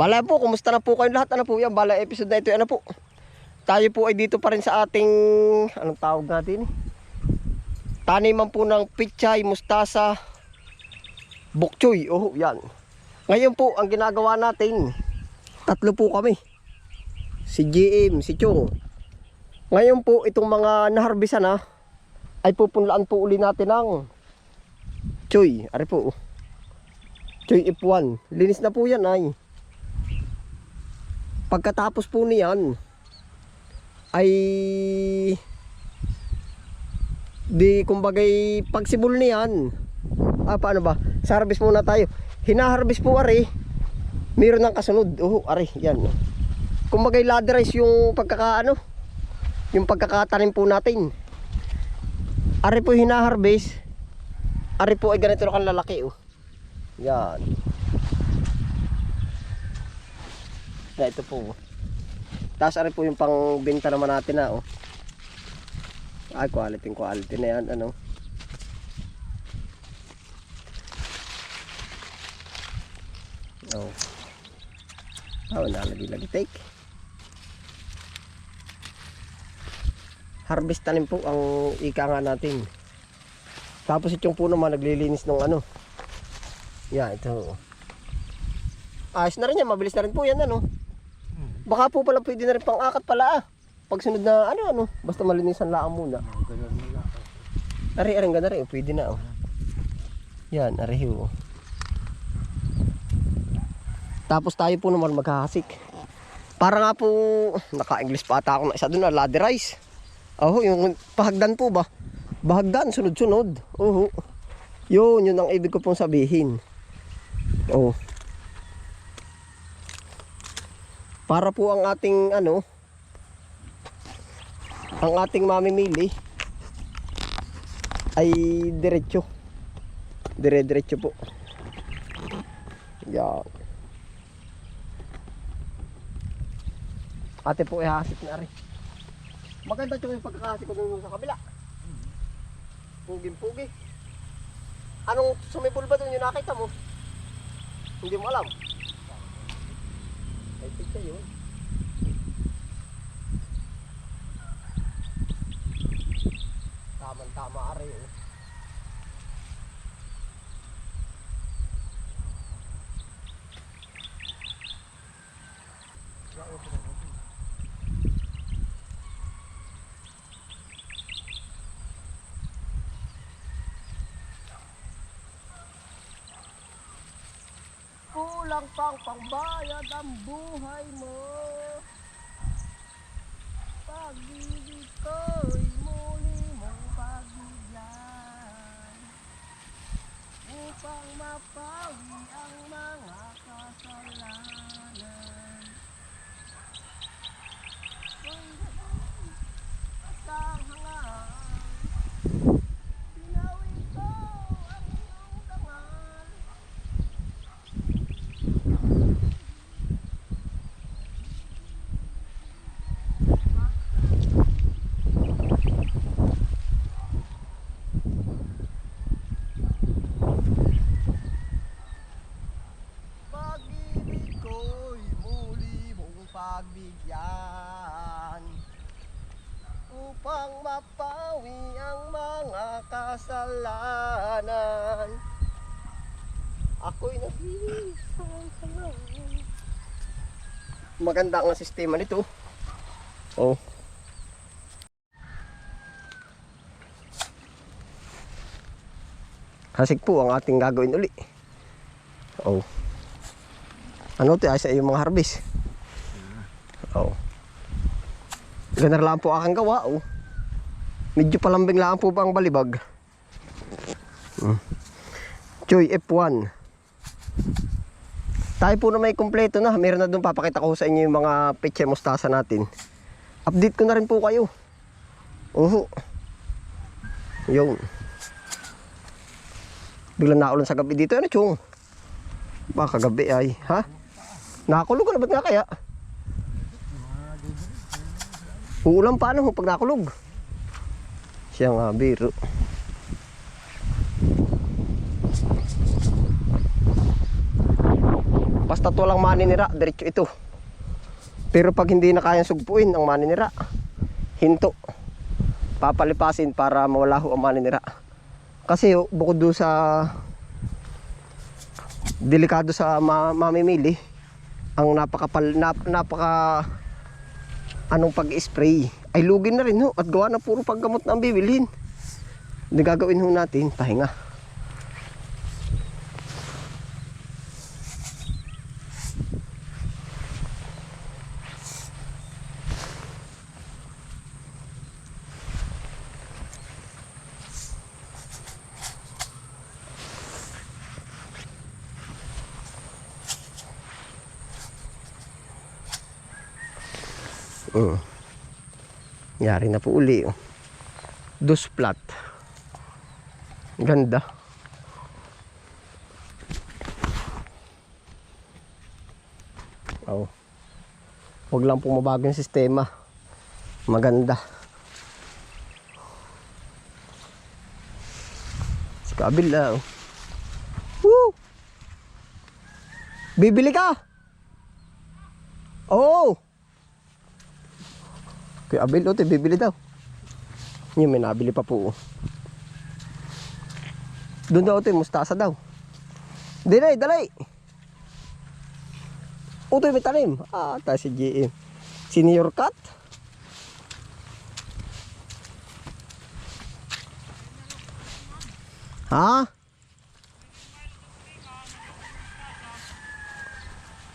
Bala po, kumusta na po kayong lahat? Ano po yan? Bala episode na ito, ano po? Tayo po ay dito pa rin sa ating, anong tawag natin? Taniman po ng pichay, mustasa, bokchoy. Oh, yan. Ngayon po, ang ginagawa natin, tatlo po kami. Si GM, si Chong. Ngayon po, itong mga naharbisan na, ay pupunlaan po uli natin ng Choy. Ari po. Choy F1. Linis na po yan ay. Pagkatapos po niyan, ay di kumbagay pagsibol niyan. Ah paano ba? Sa harvest muna tayo. Hinaharvest po ari meron ng kasunod. Oh ari yan. Kumbagay laderize yung pagkakaano yung pagkakatanim po natin. Ari po hinaharvest. Ari po ay ganito na lalaki oh. Yan na ito po oh. Tapos ari po yung pangbenta naman natin na oh. Ay quality quality na yan ano. Oh. Oh, nalagi lagi take. Harvest tanim po ang ika nga natin. Tapos itong po naman naglilinis ng ano. Yeah, ito. Ayos na rin yan, mabilis na rin po yan ano. Baka po pala pwede na rin pang akat pala ah. Pag sunod na ano ano, basta malinisan lang muna. Ari, ari, ganda rin, pwede na oh. Yan, ari oh. Tapos tayo po naman maghahasik. Para nga po, naka-English pa ata ako na isa doon na laderize. Oh, yung pahagdan po ba? Bahagdan, sunod-sunod. Oo. Yun, yun ang ibig ko pong sabihin. Oh. Para po ang ating ano ang ating mamimili ay diretso. Dire-diretso po. Yan. Ate po ihasik na rin. Maganda ito yung pagkakasik ko dun sa kabila. Puging-pugi. Anong sumibol ba doon yung nakita mo? Hindi mo alam. Pizza yun. Tama-tama ari yun. Kulang pang pangbayad ang buhay mo Pag-ibig ko'y muli mong pagbigyan Upang mapawi ang mga kasalanan Kung ang hangaan Pinawin ko ang iyong dangal Pag-ibig ko'y muli mong pagbigyan Upang mapawi ang mga kasalanan Ako'y sa'yo Maganda ang sistema nito Oh Hasig po ang ating gagawin uli Oh ano to ay sa iyong mga harvest. Oh. Ganar lang po aking gawa oh. Medyo palambing lang po ba ang balibag. Choy F1. Tayo po na may kumpleto na. Meron na doon papakita ko sa inyo yung mga peche mustasa natin. Update ko na rin po kayo. Oho. Yun. Biglang naulan sa gabi dito. Ano chong? Baka gabi ay. Ha? Nakakulog ka na ba't nga kaya? Uulan pa ano pag nakulog. Siya nga biro. Basta't walang maninira, diretso ito. Pero pag hindi na kayang sugpuin ang maninira, hinto. Papalipasin para mawala ho ang maninira. Kasi ho, bukod doon sa delikado sa ma- mamimili, ang napakapal, nap, napaka anong pag-spray ay lugi na rin ho at gawa na puro paggamot na ang bibilhin. Hindi gagawin ho natin, pahinga. Mm. Yari na po uli. Oh. Dos plat. Ganda. Oh. Huwag lang po mabago yung sistema. Maganda. Sa kabila. Oh. Woo! Bibili ka? Oo! Oh! Kuya Abel, ote, bibili daw. Yung may nabili pa po. Doon daw, ote, mustasa daw. Dilay, dalay. Ote, may tanim. Ah, tayo si GM. Senior cut. Ha?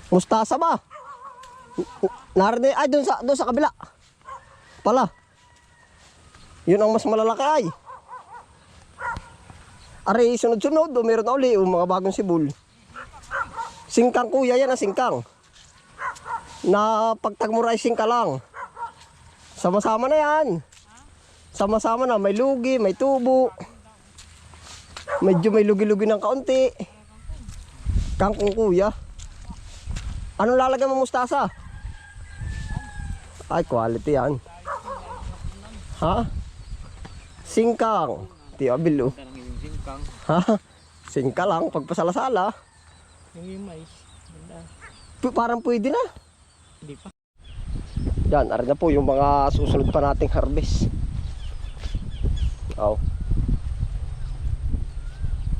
Mustasa ba? Narinig, ay doon sa doon sa kabila. Pala. Yun ang mas malalaki ay. Ari, sunod-sunod, oh, meron na uli, oh, mga bagong sibul. Singkang kuya, yan ang singkang. Na pagtagmura ay singka lang. Sama-sama na yan. Sama-sama na, may lugi, may tubo. Medyo may lugi-lugi ng kaunti. Kangkong kuya. Anong lalagyan mo mustasa? Ay, quality yan. Ha? Singkang. Tiabil oh. Tanang yung singkang, Ha? Singka lang, pagpasalasala. yung yung mais. Parang pwede na. Hindi pa. Yan, arin na po yung mga susunod pa nating harvest. Oh.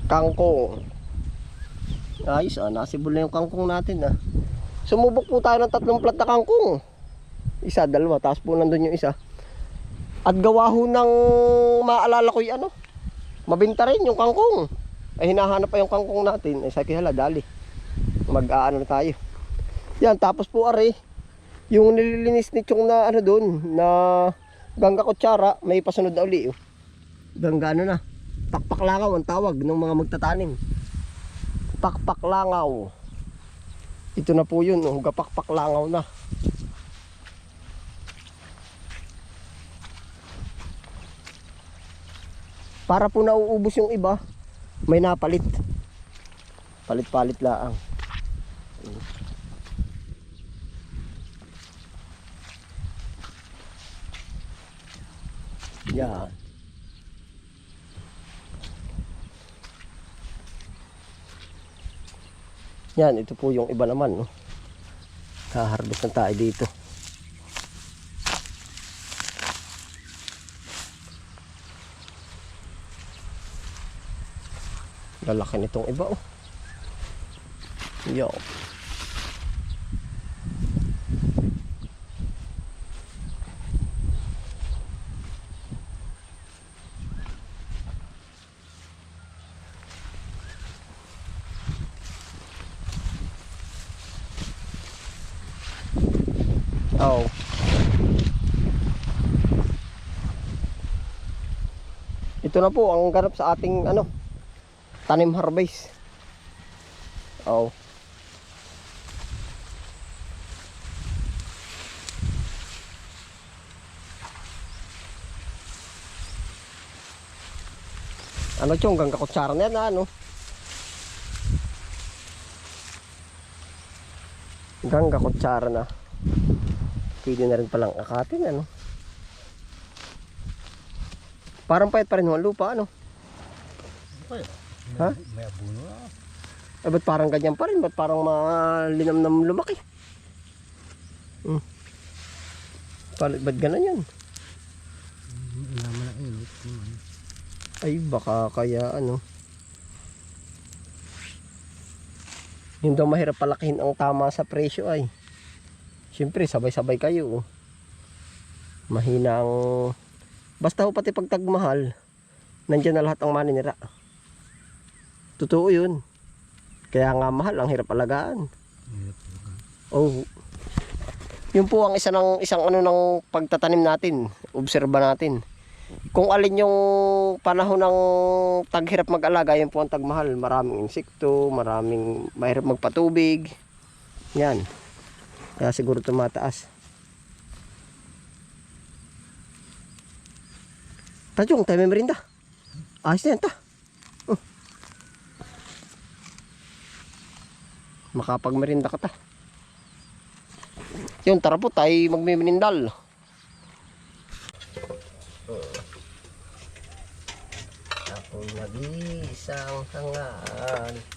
Kangkong. Ayos ah, nasibol na yung kangkong natin ah. Sumubok po tayo ng tatlong plat na kangkong. Isa, dalawa, tapos po nandun yung isa. At gawa ho ng maalala ko yung ano, mabinta rin yung kangkong. Ay hinahanap pa yung kangkong natin. Ay sabi hala, dali. Mag-aano na tayo. Yan, tapos po are, yung nililinis ni Chong na ano doon, na gangga kutsara, may pasunod na uli. Oh. Gangga ano na, pakpaklangaw ang tawag ng mga magtatanim. Pakpaklangaw. Ito na po yun, oh, gapakpaklangaw na. Para po nauubos yung iba, may napalit. Palit-palit laang. Yan. Yan, ito po yung iba naman, no. Kaharvest na tayo dito. Lalaki nitong iba, oh. Yo. Oh. Ito na po ang ganap sa ating ano tanim harvest. Oh. Ano chong hanggang kakutsara na yan ano? Hanggang kakutsara na. Pwede na rin palang akatin ano? Parang payat pa rin ang lupa ano? Ha? May abuno na. Ay, ba't parang ganyan pa rin? Ba't parang malinamnam lumaki? Hmm. Ba't, ba't ganun yan? Ay, baka kaya ano. Yung daw mahirap palakihin ang tama sa presyo ay. Siyempre, sabay-sabay kayo. oh. Mahina ang... Basta ho pati pag tagmahal, nandyan na lahat ang maninira. Totoo yun. Kaya nga mahal, ang hirap alagaan. Hirap. Oh. Yun po ang isa ng isang ano ng pagtatanim natin, obserba natin. Kung alin yung panahon ng taghirap mag-alaga, yun po ang tagmahal. Maraming insekto, maraming mahirap magpatubig. Yan. Kaya siguro tumataas. Tajong, tayo may merinda. Ayos na yan ta. Makapagmerinda ka ta. Yun, tara po tayo magmiminindal. Ako nag-iisang hangaan